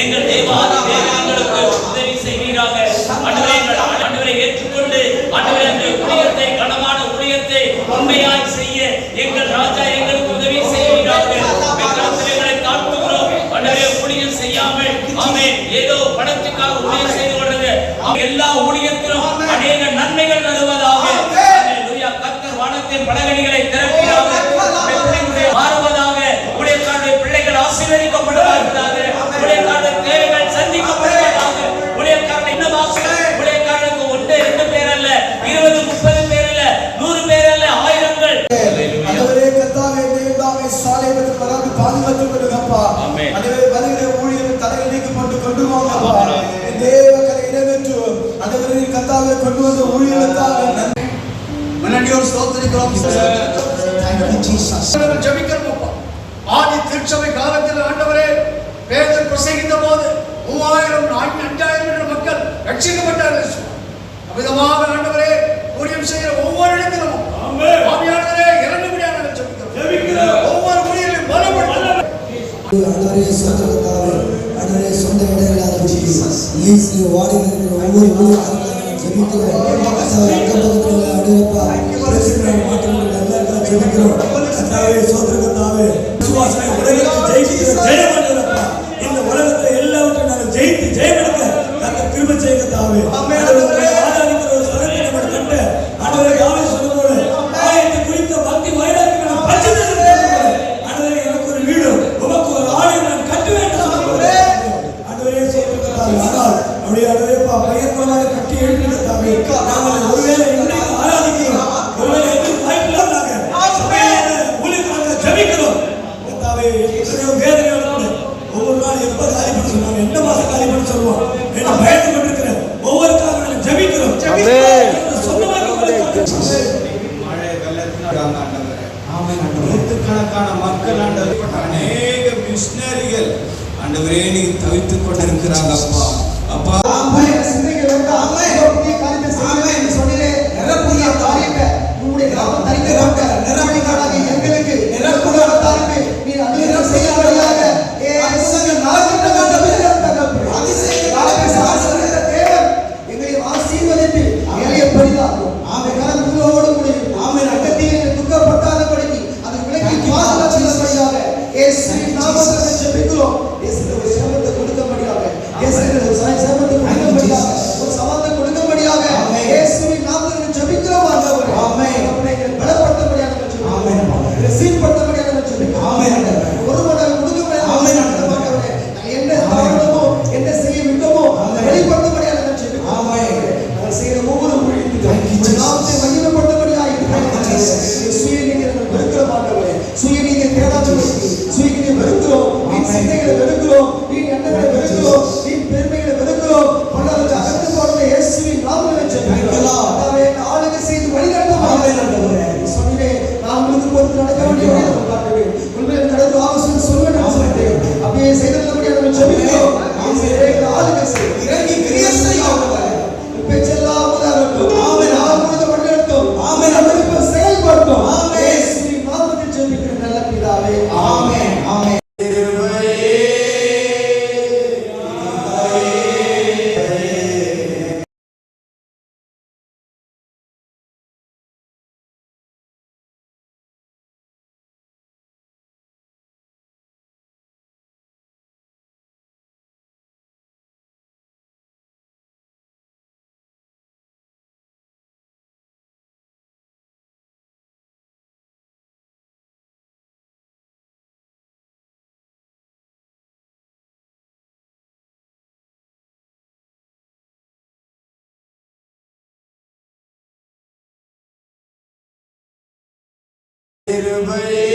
எங்கள் தேவாதி தேவங்களுக்கு உதவி செய்வீராக. ஆண்டவரை எங்கள் ஆண்டவரை ஏற்றுக்கொண்டு ஆண்டவரை அந்த ஊழியத்தை கனமான ஊழியத்தை உண்மையாய் செய்ய எங்கள் ராஜா எங்களுக்கு உதவி செய்வீராக. எங்களை தாழ்த்துகிறோம். ஆண்டவரை ஊழியம் செய்யாமல் ஆமே ஏதோ படத்துக்காக ஊழியம் செய்து கொண்டது எல்லா ஊழியத்திலும் அநேக நன்மைகள் வருவார் கர்த்தாவே கொண்டு வந்த ஊழியர்களுக்காக நன்றி. மன்னடியோர் ஸ்தோத்திரிக்கிறோம். ஜெபிக்கிறோம் ஆதி திருச்சபை காலத்தில் ஆண்டவரே பேதர் பிரசங்கித்த போது மூவாயிரம் நான்கு அஞ்சாயிரம் என்ற மக்கள் ரட்சிக்கப்பட்டார்கள் அமிதமாக ஆண்டவரே ஊழியம் செய்கிற ஒவ்வொரு இடத்திலும் ஆவியானவரே இறங்குபடியாக நாங்கள் ஜெபிக்கிறோம். ஒவ்வொரு ஊழியரையும் பலப்படுத்த ஆண்டவரே சொந்த இடையிலாத ஜீசஸ் லீஸ்ல வாடி இருக்கிற ஒவ்வொரு ஊழியர்களும் ஜெபிக்கிறோம் கர்த்தாவே அக்கப்பக்கத்துல அடையப்பா பிரசிடண்ட் எல்லாவற்றையும் ஜெயித்து ஜெயமெடுக்க செய்ய தாவே நாங்கள் ஒருவேளை இன்றைக்கு ஆராதிக்கிறோம். ஒருவேளை எங்களுக்கு வாய்ப்பில்லாம நாங்கள் சபையில ஊழியர்களாக ஜெபிக்கிறோம். கர்த்தாவே எத்தனையோ வேதனையோட கூட ஒவ்வொரு நாள் எப்ப காலி பண்ண சொல்லுவாங்க? எந்த மாசம் காலி பண்ண சொல்லுவோம் என்ன பயந்து கொண்டிருக்கிறேன் ஒவ்வொரு காலம் நாங்கள் ஜெபிக்கிறோம். சொந்தமாக மழை வெள்ளத்தினால ஆண்டவரே நூற்றுக்கணக்கான மக்கள் ஆண்டவரே அநேக மிஷினரிகள் ஆண்டவரே நீங்க தவித்துக் கொண்டிருக்கிறாங்க அப்பா. திருவழி